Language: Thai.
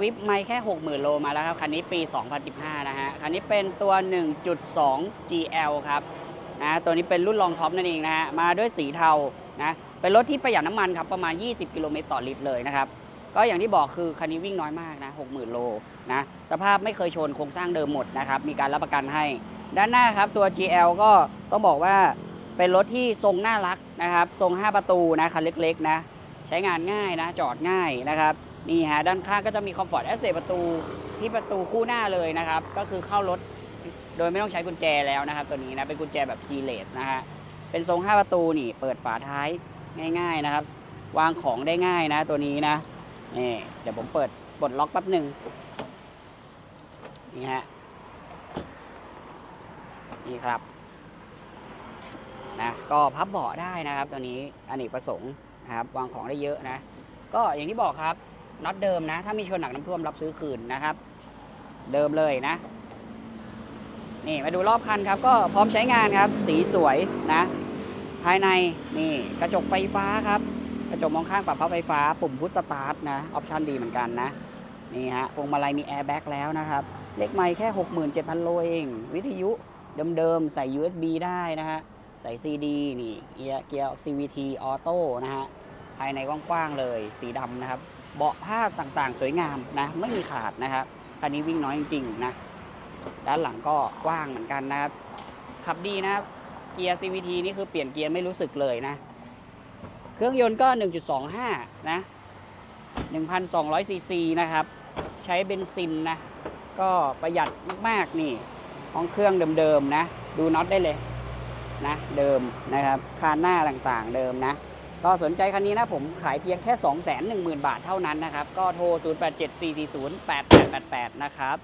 วิฟไม่แค่ 60,000 โลมาแล้วครับ คันนี้ปี 2015 นะฮะ คันนี้เป็นตัว 1.2 GL ครับนะตัวนี้เป็นรุ่นรองท็อปนั่นเองนะฮะ มาด้วยสีเทานะเป็นรถที่ประหยัดน้ำมันครับ ประมาณ 20 กิโลเมตรต่อลิตรเลยนะครับ ก็อย่างที่บอกคือคันนี้วิ่งน้อยมากนะ 60,000 โลนะสภาพไม่เคยชนโครงสร้างเดิมหมดนะครับ มีการรับประกันให้ ด้านหน้าครับตัว GL ก็ต้องบอกว่าเป็นรถที่ทรงน่ารักนะครับ ทรง 5 ประตูนะคันเล็กๆนะ ใช้งานง่ายนะ จอดง่ายนะครับ นี่ฮะด้านข้างก็จะมีคอมฟอร์ตแอสเซประตูที่ประตูคู่หน้าเลยนะครับ ก็คือเข้ารถโดยไม่ต้องใช้กุญแจแล้วนะครับ ตัวนี้นะเป็นกุญแจแบบคีย์เลสนะฮะเป็นทรง 5 ประตูนี่เปิดฝาท้ายง่าย ๆนะครับ วางของได้ง่ายนะ ตัวนี้นะนี่เดี๋ยวผมเปิดปลดล็อกแป๊บหนึ่งนี่ฮะนี่ครับนะก็พับเบาะได้นะครับ ตัวนี้อเนกประสงค์นะครับ วางของได้เยอะนะ ก็อย่างที่บอกครับ น็อตเดิมนะ ถ้ามีชนหนักน้ำท่วมรับซื้อคืนนะครับ เดิมเลยนะ นี่มาดูรอบคันครับ ก็พร้อมใช้งานครับ สีสวยนะ ภายในนี่กระจกไฟฟ้าครับ กระจกมองข้างปรับพับไฟฟ้า ปุ่มพุทสตาร์ทนะ ออปชันดีเหมือนกันนะ นี่ฮะพวงมาลัยมีแอร์แบ็กแล้วนะครับ เล็กไม่แค่ 67,000 โลเอง วิทยุเดิมๆ ใส่ USB ได้นะฮะ ใส่ CD นี่ เกียร์เกียร์ CVT ออโต้นะฮะ ภายในกว้างๆ เลย สีดำนะครับ เบาะผ้าต่างๆ สวยงามนะไม่มีขาดนะครับคันนี้วิ่งน้อยจริงๆนะด้านหลังก็กว้างเหมือนกันนะครับขับดีนะครับเกียร์ CVT นี่คือเปลี่ยนเกียร์ไม่รู้สึกเลยนะ เครื่องยนต์ก็ 1.25 นะ 1,200 ซีซีนะครับ ใช้เบนซินนะ ก็ประหยัดมากๆนี่ห้องเครื่องเดิมๆนะ ดูน็อตได้เลยนะ เดิมนะครับ คานหน้าต่างๆเดิมนะ ก็สนใจคันนี้นะผมขายเพียงแค่ 210,000 บาทเท่านั้นนะครับ ก็โทร 0874408888 นะครับ